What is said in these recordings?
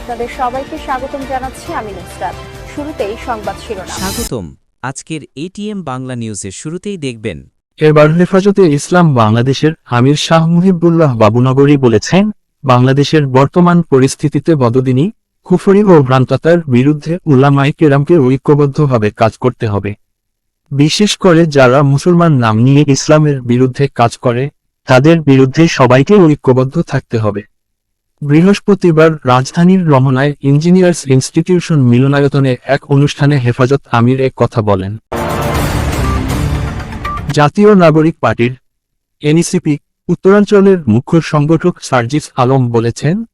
আপনাদের সবাইকে স্বাগতম জানাচ্ছি আমি নুসরাত। শুরুতেই সংবাদ শিরোনাম। স্বাগতম। আজকের এটিএম বাংলা নিউজের শুরুতেই দেখবেন। এবার হেফাজতে ইসলাম বাংলাদেশের আমির শাহ মুহিবুল্লাহ বাবুনগরী বলেছেন বাংলাদেশের বর্তমান পরিস্থিতিতে বদদিনী কুফরি ও ভ্রান্তাতার বিরুদ্ধে উল্লামাই কেরামকে ঐক্যবদ্ধভাবে কাজ করতে হবে। বিশেষ করে যারা মুসলমান নাম নিয়ে ইসলামের বিরুদ্ধে কাজ করে তাদের বিরুদ্ধে সবাইকে ঐক্যবদ্ধ থাকতে হবে। বৃহস্পতিবার রাজধানীর রমনায় ইঞ্জিনিয়ার্স ইনস্টিটিউশন মিলনায়তনে এক অনুষ্ঠানে হেফাজত আমির এক কথা বলেন। জাতীয় নাগরিক পার্টির এনইসিপি, উত্তরাঞ্চলের মুখ্য সংগঠক সার্জিস আলম বলেছেন,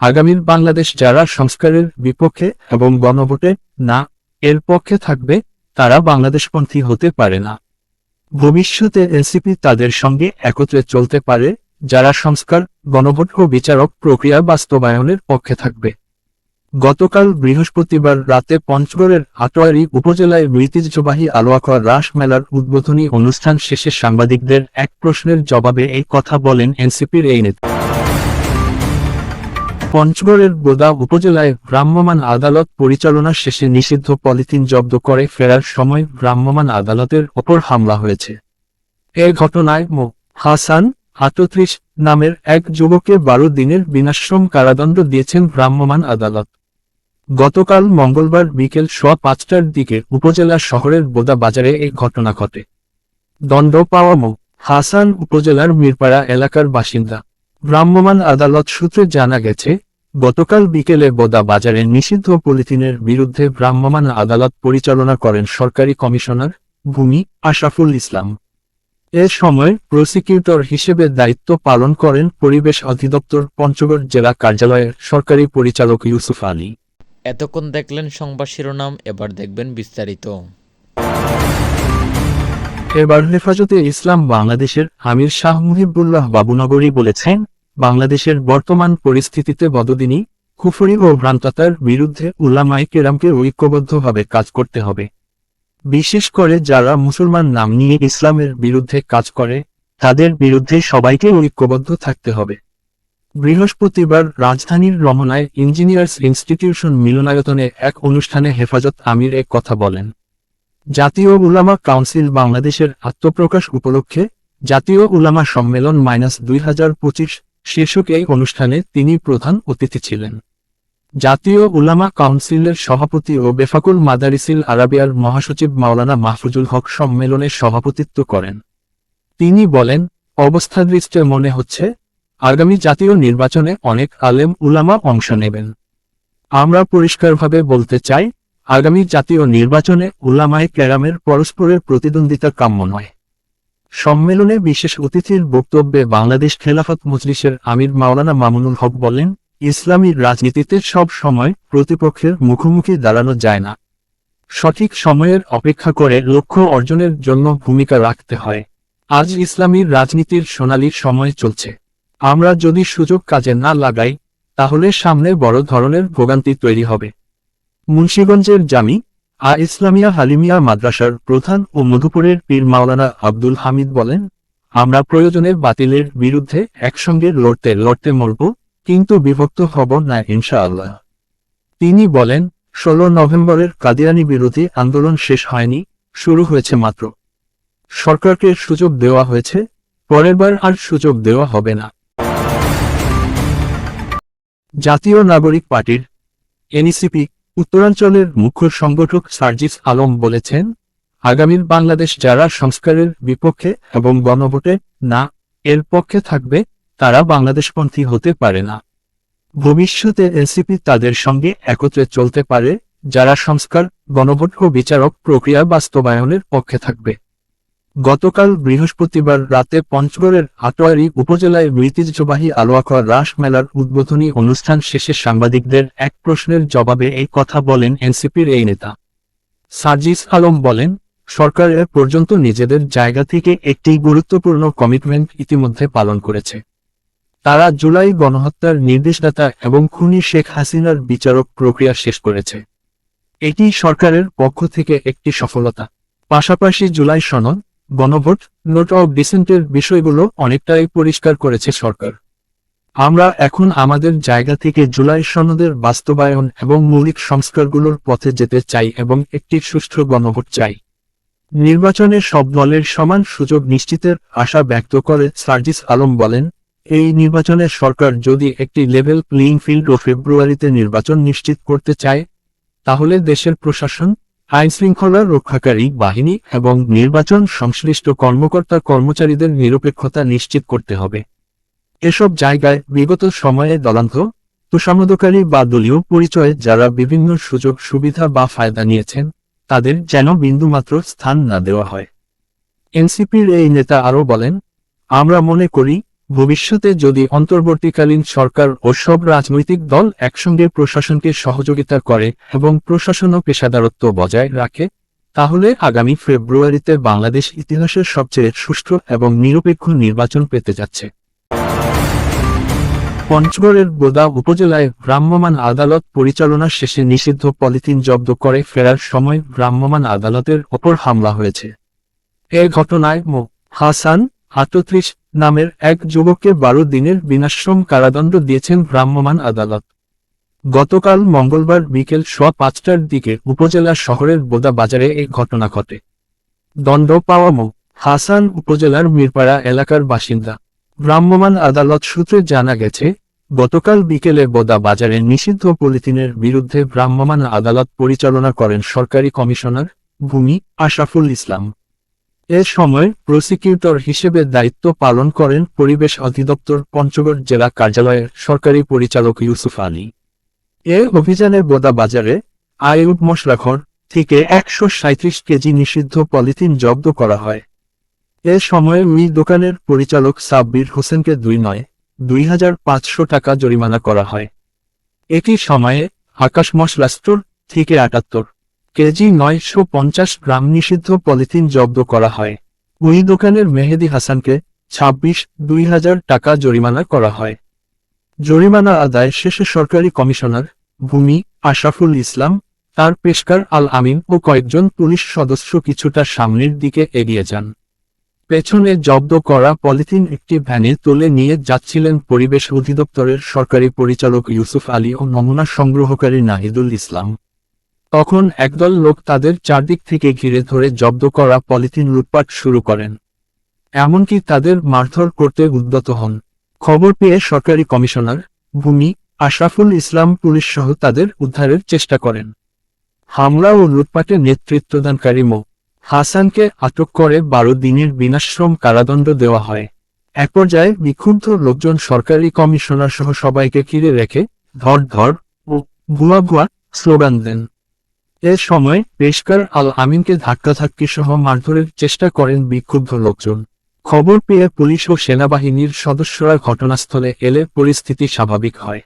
আগামীর বাংলাদেশ যারা সংস্কারের বিপক্ষে এবং গণভোটে না এর পক্ষে থাকবে, তারা বাংলাদেশপন্থী হতে পারে না। ভবিষ্যতে এনসিপি তাদের সঙ্গে একত্রে চলতে পারে যারা সংস্কার গণভোট ও বিচারক প্রক্রিয়া বাস্তবায়নের পক্ষে থাকবে। গতকাল বৃহস্পতিবার রাতে পঞ্চগড়ের আটোয়ারি উপজেলায় ঐতিহ্যবাহী আলোয়াখোয়া রাস মেলার উদ্বোধনী অনুষ্ঠান শেষে সাংবাদিকদের এক প্রশ্নের জবাবে এই কথা বলেন এনসিপির এই নেতা। পঞ্চগড়ের বোদা উপজেলায় ভ্রাম্যমাণ আদালত পরিচালনা শেষে নিষিদ্ধ পলিথিন জব্দ করে ফেরার সময় ভ্রাম্যমাণ আদালতের ওপর হামলা হয়েছে। এ ঘটনায় মো. হাসান আটত্রিশ নামের এক যুবককে বারো দিনের বিনাশ্রম কারাদণ্ড দিয়েছেন ভ্রাম্যমাণ আদালত। গতকাল মঙ্গলবার বিকেল সোয়া পাঁচটার দিকে উপজেলা শহরের বোদা বাজারে এই ঘটনা ঘটে। দণ্ড পাওয়া মো. হাসান উপজেলার মিরপাড়া এলাকার বাসিন্দা। ভ্রাম্যমাণ আদালত সূত্রে জানা গেছে, গতকাল বিকেলে বোদা বাজারে নিষিদ্ধ পলিথিনের বিরুদ্ধে ভ্রাম্যমাণ আদালত পরিচালনা করেন সরকারি কমিশনার ভূমি আশরাফুল ইসলাম। এ সময় প্রসিকিউটর হিসেবে দায়িত্ব পালন করেন পরিবেশ অধিদপ্তর পঞ্চগড় জেলা কার্যালয়ের সরকারি পরিচালক ইউসুফ আলী। এতক্ষণ দেখলেন সংবাদ শিরোনাম এবার দেখবেন বিস্তারিত। এবার হেফাজতে ইসলাম বাংলাদেশের আমির শাহ মুহিবুল্লাহ বাবুনগরী বলেছেন বাংলাদেশের বর্তমান পরিস্থিতিতে বদদিনী কুফরি ও ভ্রান্তাতার বিরুদ্ধে উল্লামাই কেরামকে ঐক্যবদ্ধভাবে কাজ করতে হবে। বিশেষ করে যারা মুসলমান নাম নিয়ে ইসলামের বিরুদ্ধে কাজ করে, তাদের বিরুদ্ধে সবাইকে ঐক্যবদ্ধ থাকতে হবে। বৃহস্পতিবার রাজধানীর রমনায় ইঞ্জিনিয়ার্স ইনস্টিটিউশন মিলনায়তনে এক অনুষ্ঠানে হেফাজত আমির এক কথা বলেন। জাতীয় উলামা কাউন্সিল বাংলাদেশের আত্মপ্রকাশ উপলক্ষে জাতীয় উলামা সম্মেলন মাইনাস দুই হাজার পঁচিশ শীর্ষক এই অনুষ্ঠানে তিনি প্রধান অতিথি ছিলেন। জাতীয় উলামা কাউন্সিলের সভাপতি ও বেফাকুল মাদারিসিল আরাবিয়ার মহাসচিব মাওলানা মাহফুজুল হক সম্মেলনে সভাপতিত্ব করেন। তিনি বলেন, অবস্থাদৃষ্টে মনে হচ্ছে, আগামী জাতীয় নির্বাচনে অনেক আলেম উলামা অংশ নেবেন। আমরা পরিষ্কারভাবে বলতে চাই, আগামী জাতীয় নির্বাচনে উলামায় ক্যারামের পরস্পরের প্রতিদ্বন্দ্বিতা কাম্য নয়। সম্মেলনে বিশেষ অতিথির বক্তব্যে বাংলাদেশ খেলাফত মজলিসের আমির মাওলানা মামুনুল হক বলেন ইসলামী রাজনীতিতে সব সময় প্রতিপক্ষের মুখোমুখি দাঁড়ানো যায় না। সঠিক সময়ের অপেক্ষা করে লক্ষ্য অর্জনের জন্য ভূমিকা রাখতে হয়। আজ ইসলামী রাজনীতির সোনালী সময় চলছে। আমরা যদি সুযোগ কাজে না লাগাই, তাহলে সামনে বড় ধরনের ভোগান্তি তৈরি হবে। মুন্সীগঞ্জের জামি, আ ইসলামিয়া হালিমিয়া মাদ্রাসার প্রধান ও মধুপুরের পীর মাওলানা আব্দুল হামিদ বলেন, আমরা প্রয়োজনে বাতিলের বিরুদ্ধে একসঙ্গে লড়তে লড়তে মরব কিন্তু বিভক্ত হব না, ইনশাআল্লাহ। তিনি বলেন, ষোলো নভেম্বরের কাদিয়ানি বিরোধী আন্দোলন শেষ হয়নি, শুরু হয়েছে মাত্র। সরকারকে সুযোগ দেওয়া হয়েছে পরেরবার আর সুযোগ দেওয়া হবে না। জাতীয় নাগরিক পার্টির এনইসিপি, উত্তরাঞ্চলের মুখ্য সংগঠক সার্জিস আলম বলেছেন, আগামীর বাংলাদেশ যারা সংস্কারের বিপক্ষে এবং গণভোটে না, এর পক্ষে থাকবে তারা বাংলাদেশপন্থী হতে পারে না। ভবিষ্যতে এনসিপি তাদের সঙ্গে একত্রে চলতে পারে, যারা সংস্কার, গণভোট ও বিচারক প্রক্রিয়া বাস্তবায়নের পক্ষে থাকবে। গতকাল বৃহস্পতিবার রাতে পঞ্চগড়ের আটোয়ারি উপজেলায় ঐতিহ্যবাহী আলোয়াখোয়া রাস মেলার উদ্বোধনী অনুষ্ঠান শেষে সাংবাদিকদের এক প্রশ্নের জবাবে এই কথা বলেন এনসিপির এই নেতা। সার্জিস আলম বলেন, সরকার এ পর্যন্ত নিজেদের জায়গা থেকে একটি গুরুত্বপূর্ণ কমিটমেন্ট ইতিমধ্যে পালন করেছে। তারা জুলাই গণহত্যার নির্দেশদাতা এবং খুনি শেখ হাসিনার বিচারক প্রক্রিয়া শেষ করেছে। এটি সরকারের পক্ষ থেকে একটি সফলতা। পাশাপাশি জুলাই সনদ, গণভোট, নোট অব ডিসেন্টের বিষয়গুলো অনেকটাই পরিষ্কার করেছে সরকার। আমরা এখন আমাদের জায়গা থেকে জুলাই সনদের বাস্তবায়ন এবং মৌলিক সংস্কারগুলোর পথে যেতে চাই এবং একটি সুষ্ঠু গণভোট চাই। নির্বাচনে সব দলের সমান সুযোগ নিশ্চিতের আশা ব্যক্ত করে সার্জিস আলম বলেন এই নির্বাচনে সরকার যদি একটি লেভেল প্লেইং ফিল্ড ও ফেব্রুয়ারিতে নির্বাচন নিশ্চিত করতে চায়, তাহলে দেশের প্রশাসন আইন শৃঙ্খলা রক্ষাকারী বাহিনী এবং নির্বাচন সংশ্লিষ্ট কর্মকর্তা কর্মচারীদের নিরপেক্ষতা নিশ্চিত করতে হবে। এসব জায়গায় বিগত সময়ে দলান্ধ তুষামদকারী বা দলীয় পরিচয়ে যারা বিভিন্ন সুযোগ, সুবিধা বা ফায়দা নিয়েছেন, তাদের যেন বিন্দুমাত্র স্থান না দেওয়া হয়। এনসিপির এই নেতা আরও বলেন, আমরা মনে করি ভবিষ্যতে যদি অন্তর্বর্তীকালীন সরকার ও সব রাজনৈতিক দল একসঙ্গে প্রশাসনকে সহযোগিতা করে এবং প্রশাসন ও পেশাদারত্ব বজায় রাখে, তাহলে আগামী ফেব্রুয়ারিতে বাংলাদেশ ইতিহাসের সবচেয়ে সুষ্ঠু এবং নিরপেক্ষ নির্বাচন পেতে যাচ্ছে। পঞ্চগড়ের বোদা উপজেলায় ভ্রাম্যমাণ আদালত পরিচালনা শেষে নিষিদ্ধ পলিথিন জব্দ করে ফেরার সময় ভ্রাম্যমাণ আদালতের ওপর হামলা হয়েছে। এ ঘটনায় মো. হাসান, আটত্রিশ নামের এক যুবককে বারো দিনের বিনাশ্রম কারাদণ্ড দিয়েছেন ভ্রাম্যমাণ আদালত। গতকাল মঙ্গলবার বিকেল সোয়া পাঁচটার দিকে উপজেলা শহরের বোদা বাজারে এই ঘটনা ঘটে। দণ্ড পাওয়া মো। হাসান উপজেলার মিরপাড়া এলাকার বাসিন্দা। ভ্রাম্যমাণ আদালত সূত্রে জানা গেছে, গতকাল বিকেলে বোদা বাজারে নিষিদ্ধ পলিথিনের বিরুদ্ধে ভ্রাম্যমাণ আদালত পরিচালনা করেন সরকারি কমিশনার ভূমি আশরাফুল ইসলাম। এ সময় প্রসিকিউটর হিসেবে দায়িত্ব পালন করেন পরিবেশ অধিদপ্তর পঞ্চগড় জেলা কার্যালয়ের সরকারি পরিচালক ইউসুফ আলী। এ অভিযানে বোদা বাজারে আয়ুব মশলাখর থেকে একশো সাঁইত্রিশ কেজি নিষিদ্ধ পলিথিন জব্দ করা হয়। এ সময় মি দোকানের পরিচালক সাব্বির হোসেনকে দুই নয়, দুই হাজার পাঁচশো টাকা জরিমানা করা হয়। একই সময়ে আকাশ মশলা স্টোর থেকে আটাত্তর কেজি নয়শো পঞ্চাশ গ্রাম নিষিদ্ধ পলিথিন জব্দ করা হয়। ওই দোকানের মেহেদি হাসানকে ছাব্বিশ দুই হাজার টাকা জরিমানা করা হয়। জরিমানা আদায় শেষে সরকারি কমিশনার ভূমি আশরাফুল ইসলাম, তার পেশকার আল আমিন ও কয়েকজন পুলিশ সদস্য কিছুটা সামনের দিকে এগিয়ে যান। পেছনে জব্দ করা পলিথিন একটি ভ্যানে তুলে নিয়ে যাচ্ছিলেন পরিবেশ অধিদপ্তরের সরকারি পরিচালক ইউসুফ আলী ও নমুনা সংগ্রহকারী নাহিদুল ইসলাম। তখন একদল লোক তাদের চারদিক থেকে ঘিরে ধরে জব্দ করা পলিথিন লুটপাট শুরু করেন। এমনকি তাদের মারধর করতে উদ্যত হন। খবর পেয়ে সরকারি কমিশনার, ভূমি, আশরাফুল ইসলাম পুলিশ সহ তাদের উদ্ধারের চেষ্টা করেন। হামলা ও লুটপাটে নেতৃত্বদানকারী মো. হাসানকে আটক করে বারো দিনের বিনাশ্রম কারাদণ্ড দেওয়া হয়। এক পর্যায়ে বিক্ষুব্ধ লোকজন সরকারি কমিশনার সহ সবাইকে ঘিরে রেখে ধর ধর ও ভুয়া ভুয়া স্লোগান দেন। এ সময় পেশকার আল আমিনকে ধাক্কাধাক্কি সহ মারধরের চেষ্টা করেন বিক্ষুব্ধ লোকজন। খবর পেয়ে পুলিশ ও সেনাবাহিনীর সদস্যরা ঘটনাস্থলে এলে পরিস্থিতি স্বাভাবিক হয়।